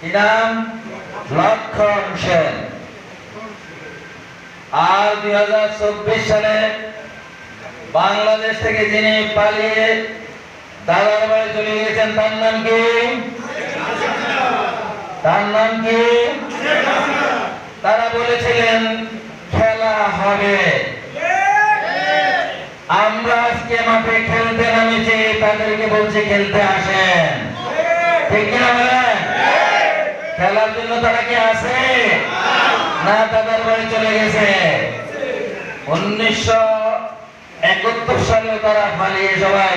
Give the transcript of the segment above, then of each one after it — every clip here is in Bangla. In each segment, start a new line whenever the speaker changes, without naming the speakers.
কি নাম? লক্ষণ সেন। আর দুই হাজার চব্বিশ সালে বাংলাদেশ থেকে যিনি পালিয়ে দাদার বাড়ি চলে গেছেন তার নাম কি? তার নাম কি? তারা বলেছিলেন, খেলা হবে। আমরা আজকে মাঠে খেলতে নামেছি, তাদেরকে বলছি খেলতে আসেন। ঠিক বলেন? খেলার জন্য তারা কি আছে? না, তাদের বাড়ি চলে গেছে। উনিশশো একাত্তর সালেও তারা পালিয়ে সবাই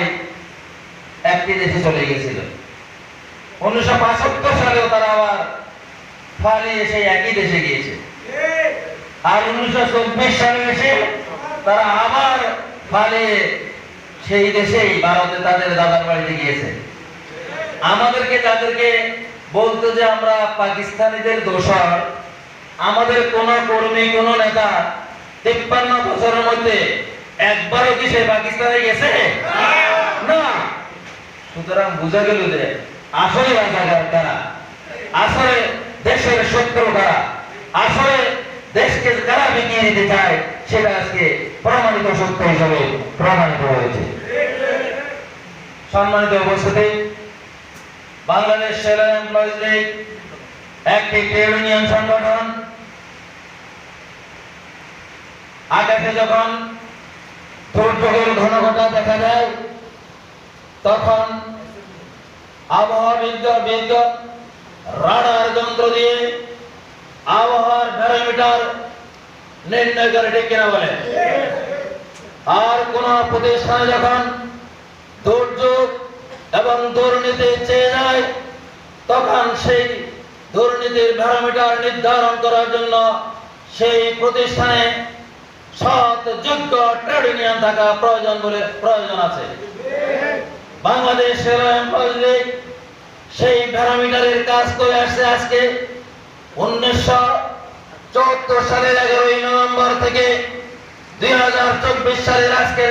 একটি দেশে চলে গেছিল। উনিশশো বাষট্টর সালেও তারা আবার পালিয়ে সেই একই দেশে গিয়েছে। আর উনিশশো চব্বিশ সালে এসে তারা আবার পালিয়ে সেই দেশেই ভারতে তাদের দাদার বাড়িতে গিয়েছে। আমাদেরকে, তাদেরকে বলতো যে আমরা পাকিস্তানিদের দোষর, আমাদের কোন কর্মী, কোন নেতা তিপ্পান্ন বছরের মধ্যে একবারও কি সে পাকিস্তানে গেছে? না। সুতরাং বোঝা গেল যে আসলে রাজাকার তারা আসলে দেশের শত্রু তারা আসলে দেশকে যারা বিকিয়ে দিতে চায়, সেটা আজকে প্রমাণিত সত্য হিসাবে প্রমাণিত হয়েছে। সম্মানিত উপস্থিতি বাংলাদেশ সেলার এমপ্লয়িজ লীগ, একটি ট্রেড ইউনিয়ন সংগঠন। আকাশে যখন দুর্যোগের ঘনঘটা দেখা যায়, তখন আবহাওয়া বিজ্ঞান রাডার যন্ত্র দিয়ে আবহাওয়ার প্যারামিটার নির্ণয় করে ঠিক কিনা বলে। আর কোন প্রতিষ্ঠানে যখন এবং দুর্নীতি চেয়ে যায়, তখন সেই দুর্নীতির প্যারামিটার নির্ধারণ করার জন্য সেই প্রতিষ্ঠানে সৎ, যোগ্য ট্রেড ইউনিয়ন থাকা প্রয়োজন বলে প্রয়োজন আছে। বাংলাদেশ সেই প্যারামিটারের কাজ করে আসছে আজকে। উনিশশো চুয়াত্তর সালের এগারোই নভেম্বর থেকে দুই হাজার চব্বিশ সালের আজকের